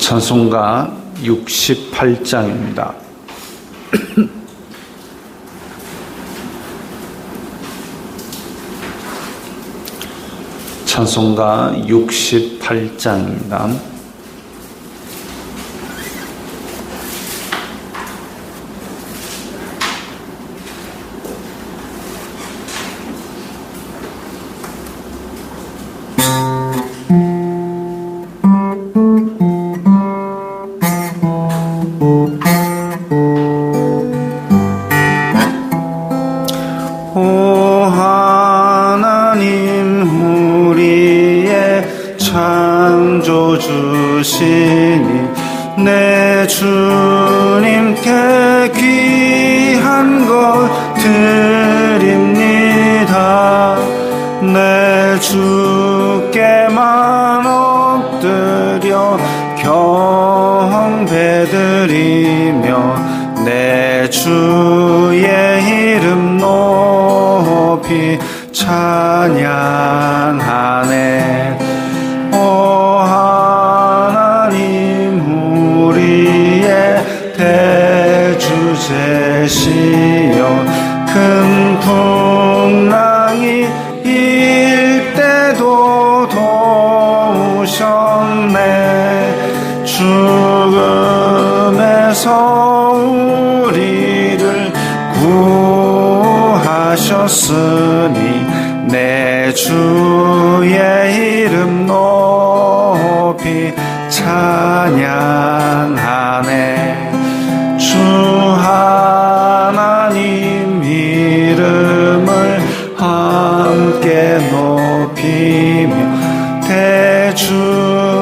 찬송가 68장입니다. 찬송가 68장입니다. 주 하셨으니 내 주의 이름 높이 찬양하네. 주 하나님 이름을 함께 높이며 대주제께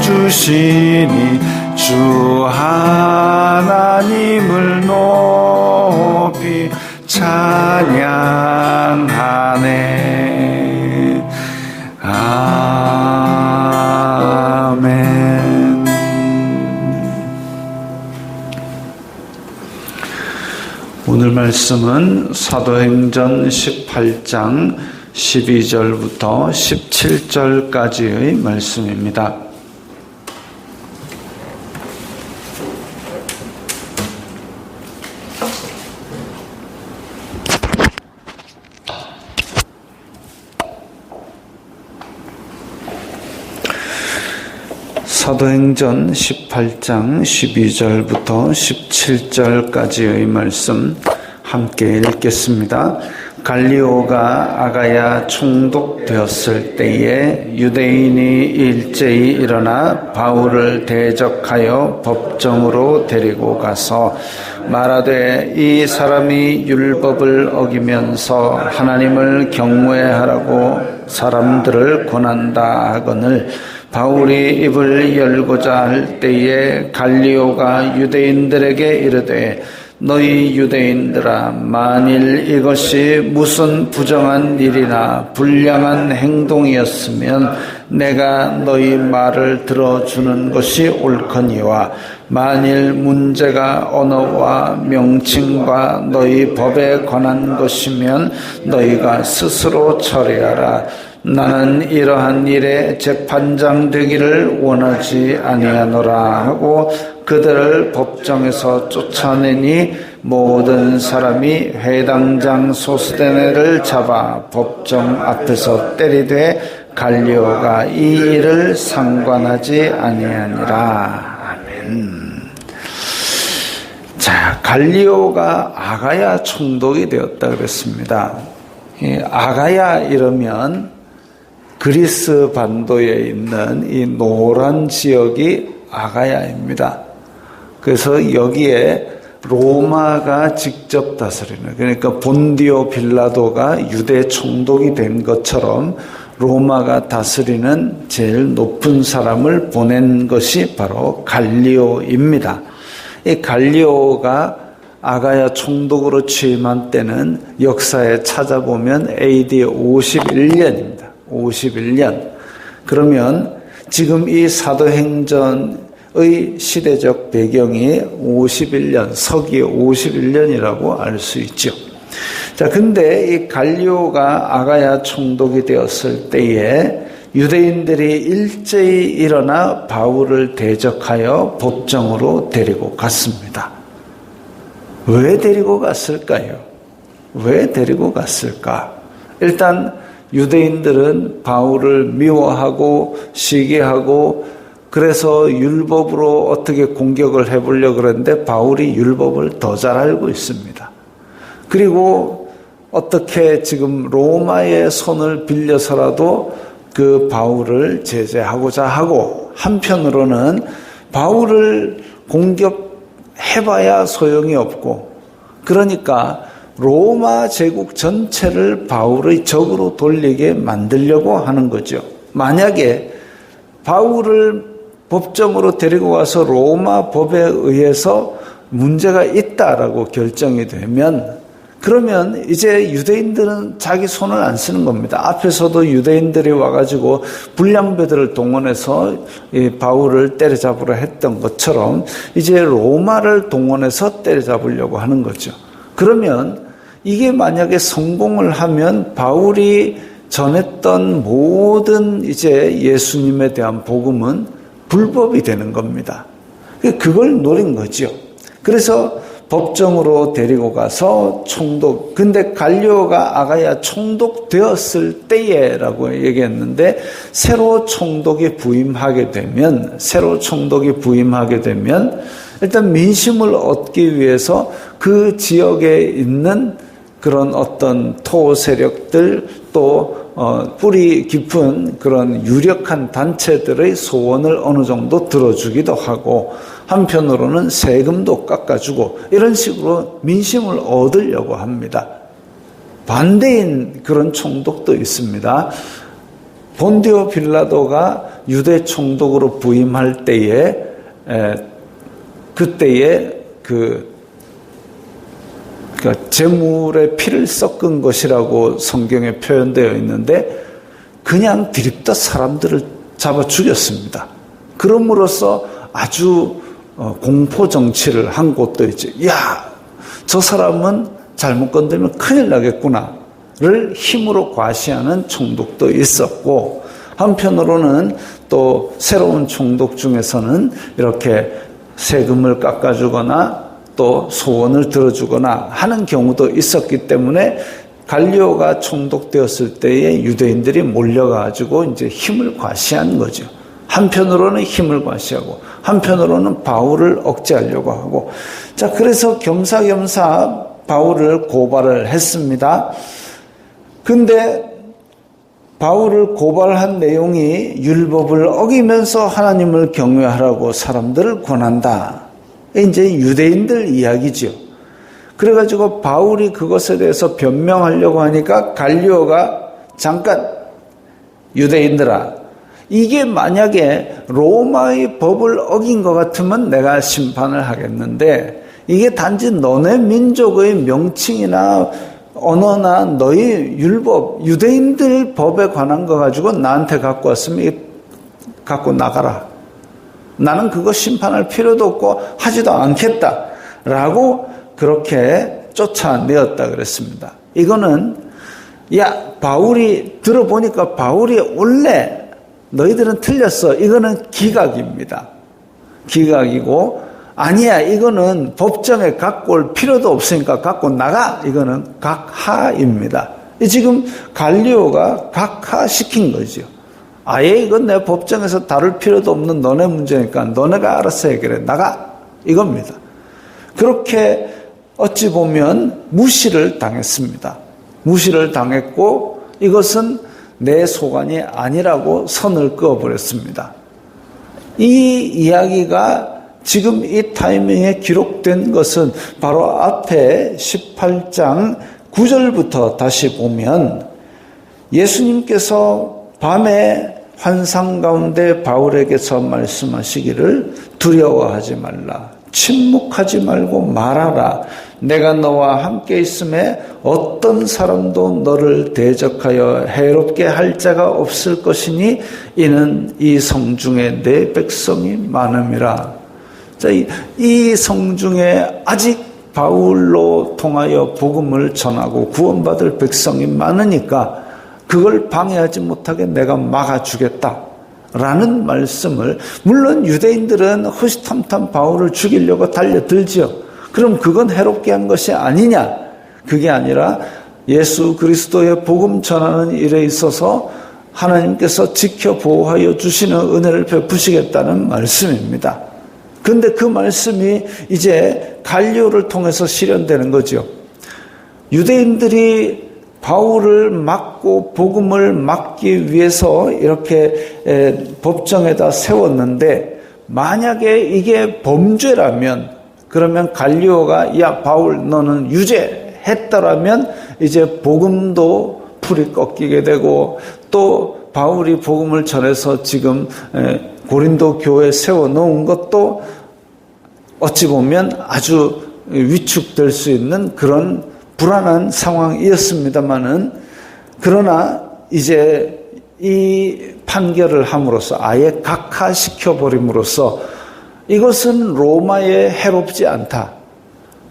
주시니 주 하나님을 높이 찬양하네 아멘 오늘 말씀은 사도행전 18장 12절부터 17절까지의 말씀입니다. 사도행전 18장 12절부터 17절까지의 말씀 함께 읽겠습니다. 갈리오가 아가야 총독되었을 때에 유대인이 일제히 일어나 바울을 대적하여 법정으로 데리고 가서 말하되 이 사람이 율법을 어기면서 하나님을 경외하라고 사람들을 권한다 하거늘 바울이 입을 열고자 할 때에 갈리오가 유대인들에게 이르되 너희 유대인들아 만일 이것이 무슨 부정한 일이나 불량한 행동이었으면 내가 너희 말을 들어주는 것이 옳거니와 만일 문제가 언어와 명칭과 너희 법에 관한 것이면 너희가 스스로 처리하라 나는 이러한 일에 재판장 되기를 원하지 아니하노라 하고 그들을 법정에서 쫓아내니 모든 사람이 회당장 소스데네를 잡아 법정 앞에서 때리되 갈리오가 이 일을 상관하지 아니하니라 아멘. 자 갈리오가 아가야 총독이 되었다 그랬습니다. 아가야 이러면 그리스 반도에 있는 이 노란 지역이 아가야입니다. 그래서 여기에 로마가 직접 다스리는 그러니까 본디오 빌라도가 유대 총독이 된 것처럼 로마가 다스리는 제일 높은 사람을 보낸 것이 바로 갈리오입니다. 이 갈리오가 아가야 총독으로 취임한 때는 역사에 찾아보면 AD 51년입니다. 51년. 그러면 지금 이 사도행전의 시대적 배경이 51년, 서기 51년이라고 알 수 있죠. 자, 근데 이 갈리오가 아가야 총독이 되었을 때에 유대인들이 일제히 일어나 바울을 대적하여 법정으로 데리고 갔습니다. 왜 데리고 갔을까요? 왜 데리고 갔을까? 일단 유대인들은 바울을 미워하고 시기하고 그래서 율법으로 어떻게 공격을 해보려 그러는데 바울이 율법을 더 잘 알고 있습니다. 그리고 어떻게 지금 로마의 손을 빌려서라도 그 바울을 제재하고자 하고 한편으로는 바울을 공격해봐야 소용이 없고 그러니까 로마 제국 전체를 바울의 적으로 돌리게 만들려고 하는 거죠. 만약에 바울을 법정으로 데리고 가서 로마 법에 의해서 문제가 있다라고 결정이 되면 그러면 이제 유대인들은 자기 손을 안 쓰는 겁니다. 앞에서도 유대인들이 와가지고 불량배들을 동원해서 바울을 때려잡으려 했던 것처럼 이제 로마를 동원해서 때려잡으려고 하는 거죠. 그러면 이게 만약에 성공을 하면 바울이 전했던 모든 이제 예수님에 대한 복음은 불법이 되는 겁니다. 그걸 노린 거죠. 그래서 법정으로 데리고 가서 총독. 근데 갈리오가 아가야 총독 되었을 때에라고 얘기했는데 새로 총독이 부임하게 되면 새로 총독이 부임하게 되면 일단 민심을 얻기 위해서 그 지역에 있는 그런 어떤 토 세력들 또 어, 뿌리 깊은 그런 유력한 단체들의 소원을 어느 정도 들어주기도 하고 한편으로는 세금도 깎아주고 이런 식으로 민심을 얻으려고 합니다. 반대인 그런 총독도 있습니다. 본디오 빌라도가 유대 총독으로 부임할 때에 에, 그때에 그 그러니까 재물의 피를 섞은 것이라고 성경에 표현되어 있는데 그냥 드립다 사람들을 잡아 죽였습니다. 그럼으로써 아주 어, 공포 정치를 한 곳도 있죠. 야, 저 사람은 잘못 건들면 큰일 나겠구나를 힘으로 과시하는 총독도 있었고 한편으로는 또 새로운 총독 중에서는 이렇게 세금을 깎아주거나 또 소원을 들어주거나 하는 경우도 있었기 때문에 갈리오가 총독되었을 때에 유대인들이 몰려가지고 이제 힘을 과시한 거죠. 한편으로는 힘을 과시하고 한편으로는 바울을 억제하려고 하고 자 그래서 겸사겸사 바울을 고발을 했습니다. 근데 바울을 고발한 내용이 율법을 어기면서 하나님을 경외하라고 사람들을 권한다. 이제 유대인들 이야기죠. 그래가지고 바울이 그것에 대해서 변명하려고 하니까 갈리오가 잠깐 유대인들아, 이게 만약에 로마의 법을 어긴 것 같으면 내가 심판을 하겠는데 이게 단지 너네 민족의 명칭이나 언어나 너희 율법, 유대인들 법에 관한 거 가지고 나한테 갖고 왔으면 갖고 나가라. 나는 그거 심판할 필요도 없고 하지도 않겠다. 라고 그렇게 쫓아내었다 그랬습니다. 이거는 야 바울이 들어보니까 바울이 원래 너희들은 틀렸어. 이거는 기각입니다. 기각이고 아니야 이거는 법정에 갖고 올 필요도 없으니까 갖고 나가 이거는 각하입니다. 지금 갈리오가 각하시킨 거죠. 아예 이건 내 법정에서 다룰 필요도 없는 너네 문제니까 너네가 알아서 해결해 나가 이겁니다. 그렇게 어찌 보면 무시를 당했습니다. 무시를 당했고 이것은 내 소관이 아니라고 선을 그어버렸습니다. 이 이야기가 지금 이 타이밍에 기록된 것은 바로 앞에 18장 9절부터 다시 보면 예수님께서 밤에 환상 가운데 바울에게서 말씀하시기를 두려워하지 말라. 침묵하지 말고 말하라. 내가 너와 함께 있음에 어떤 사람도 너를 대적하여 해롭게 할 자가 없을 것이니 이는 이 성중에 내 백성이 많음이라. 자, 이, 이 성중에 아직 바울로 통하여 복음을 전하고 구원받을 백성이 많으니까 그걸 방해하지 못하게 내가 막아주겠다. 라는 말씀을 물론 유대인들은 허시탐탐 바울을 죽이려고 달려들지요. 그럼 그건 해롭게 한 것이 아니냐? 그게 아니라 예수 그리스도의 복음 전하는 일에 있어서 하나님께서 지켜 보호하여 주시는 은혜를 베푸시겠다는 말씀입니다. 근데 그 말씀이 이제 갈리오를 통해서 실현되는 거죠. 유대인들이 바울을 막고 복음을 막기 위해서 이렇게 법정에다 세웠는데 만약에 이게 범죄라면 그러면 갈리오가 야 바울 너는 유죄 했더라면 이제 복음도 풀이 꺾이게 되고 또 바울이 복음을 전해서 지금 고린도 교회 세워 놓은 것도 어찌 보면 아주 위축될 수 있는 그런 불안한 상황이었습니다만은 그러나 이제 이 판결을 함으로써 아예 각하시켜 버림으로써 이것은 로마에 해롭지 않다.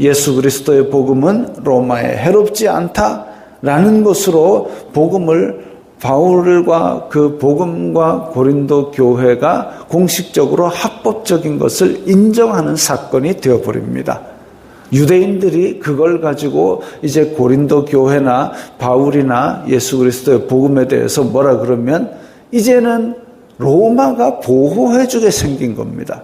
예수 그리스도의 복음은 로마에 해롭지 않다라는 것으로 복음을 바울과 그 복음과 고린도 교회가 공식적으로 합법적인 것을 인정하는 사건이 되어버립니다. 유대인들이 그걸 가지고 이제 고린도 교회나 바울이나 예수 그리스도의 복음에 대해서 뭐라 그러면 이제는 로마가 보호해주게 생긴 겁니다.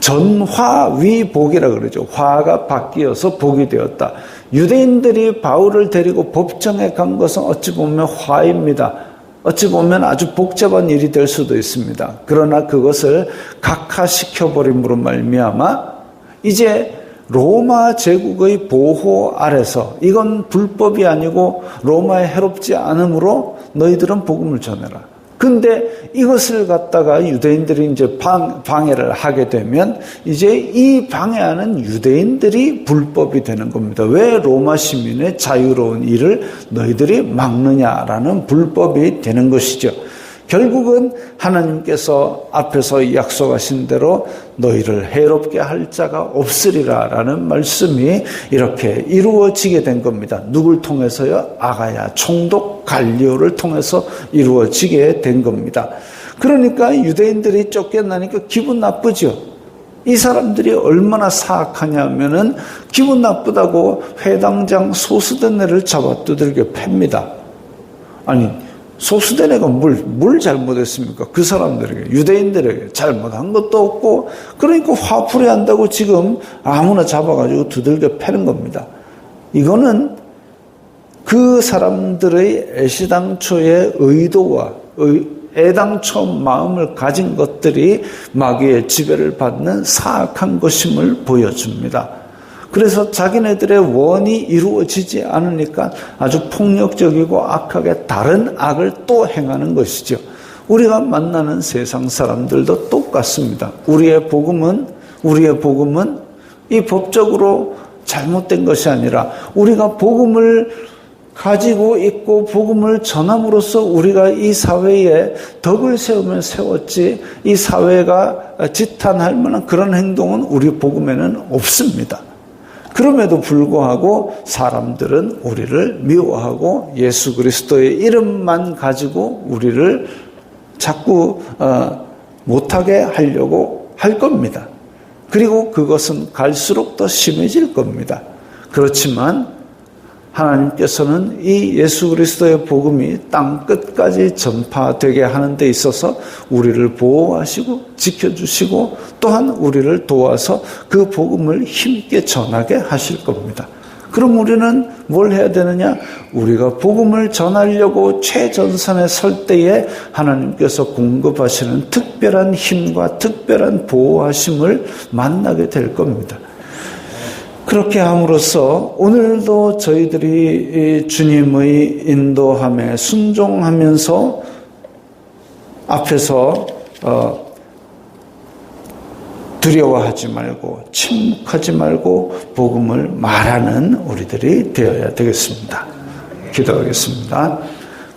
전화위복이라 그러죠. 화가 바뀌어서 복이 되었다. 유대인들이 바울을 데리고 법정에 간 것은 어찌 보면 화입니다. 어찌 보면 아주 복잡한 일이 될 수도 있습니다. 그러나 그것을 각하시켜 버림으로 말미암아 이제 로마 제국의 보호 아래서 이건 불법이 아니고 로마에 해롭지 않으므로 너희들은 복음을 전해라. 근데 이것을 갖다가 유대인들이 이제 방, 방해를 하게 되면 이제 이 방해하는 유대인들이 불법이 되는 겁니다. 왜 로마 시민의 자유로운 일을 너희들이 막느냐라는 불법이 되는 것이죠. 결국은 하나님께서 앞에서 약속하신 대로 너희를 해롭게 할 자가 없으리라 라는 말씀이 이렇게 이루어지게 된 겁니다. 누굴 통해서요? 아가야 총독 갈리오를 통해서 이루어지게 된 겁니다. 그러니까 유대인들이 쫓겨나니까 기분 나쁘죠. 이 사람들이 얼마나 사악하냐면은 기분 나쁘다고 회당장 소수된 애를 잡아 두들겨 팹니다. 아니 소수된 애가 뭘, 뭘 잘못했습니까? 그 사람들에게, 유대인들에게 잘못한 것도 없고, 그러니까 화풀이 한다고 지금 아무나 잡아가지고 두들겨 패는 겁니다. 이거는 그 사람들의 애시당초의 의도와 애당초 마음을 가진 것들이 마귀의 지배를 받는 사악한 것임을 보여줍니다. 그래서 자기네들의 원이 이루어지지 않으니까 아주 폭력적이고 악하게 다른 악을 또 행하는 것이죠. 우리가 만나는 세상 사람들도 똑같습니다. 우리의 복음은 우리의 복음은 이 법적으로 잘못된 것이 아니라 우리가 복음을 가지고 있고 복음을 전함으로써 우리가 이 사회에 덕을 세우면 세웠지 이 사회가 지탄할 만한 그런 행동은 우리 복음에는 없습니다. 그럼에도 불구하고 사람들은 우리를 미워하고 예수 그리스도의 이름만 가지고 우리를 자꾸 어, 못하게 하려고 할 겁니다. 그리고 그것은 갈수록 더 심해질 겁니다. 그렇지만 하나님께서는 이 예수 그리스도의 복음이 땅 끝까지 전파되게 하는 데 있어서 우리를 보호하시고 지켜주시고 또한 우리를 도와서 그 복음을 힘있게 전하게 하실 겁니다. 그럼 우리는 뭘 해야 되느냐? 우리가 복음을 전하려고 최전선에 설 때에 하나님께서 공급하시는 특별한 힘과 특별한 보호하심을 만나게 될 겁니다. 그렇게 함으로써 오늘도 저희들이 주님의 인도함에 순종하면서 앞에서 어, 두려워하지 말고 침묵하지 말고 복음을 말하는 우리들이 되어야 되겠습니다. 기도하겠습니다.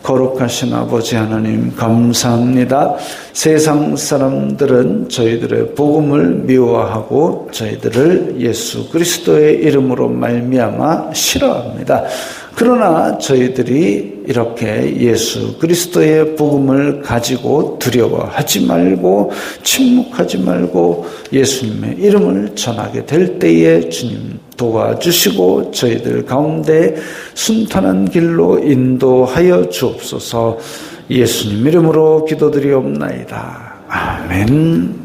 거룩하신 아버지 하나님 감사합니다. 세상 사람들은 저희들의 복음을 미워하고 저희들을 예수 그리스도의 이름으로 말미암아 싫어합니다. 그러나 저희들이 이렇게 예수 그리스도의 복음을 가지고 두려워하지 말고 침묵하지 말고 예수님의 이름을 전하게 될 때에 주님 도와주시고 저희들 가운데 순탄한 길로 인도하여 주옵소서 예수님 이름으로 기도드리옵나이다. 아멘.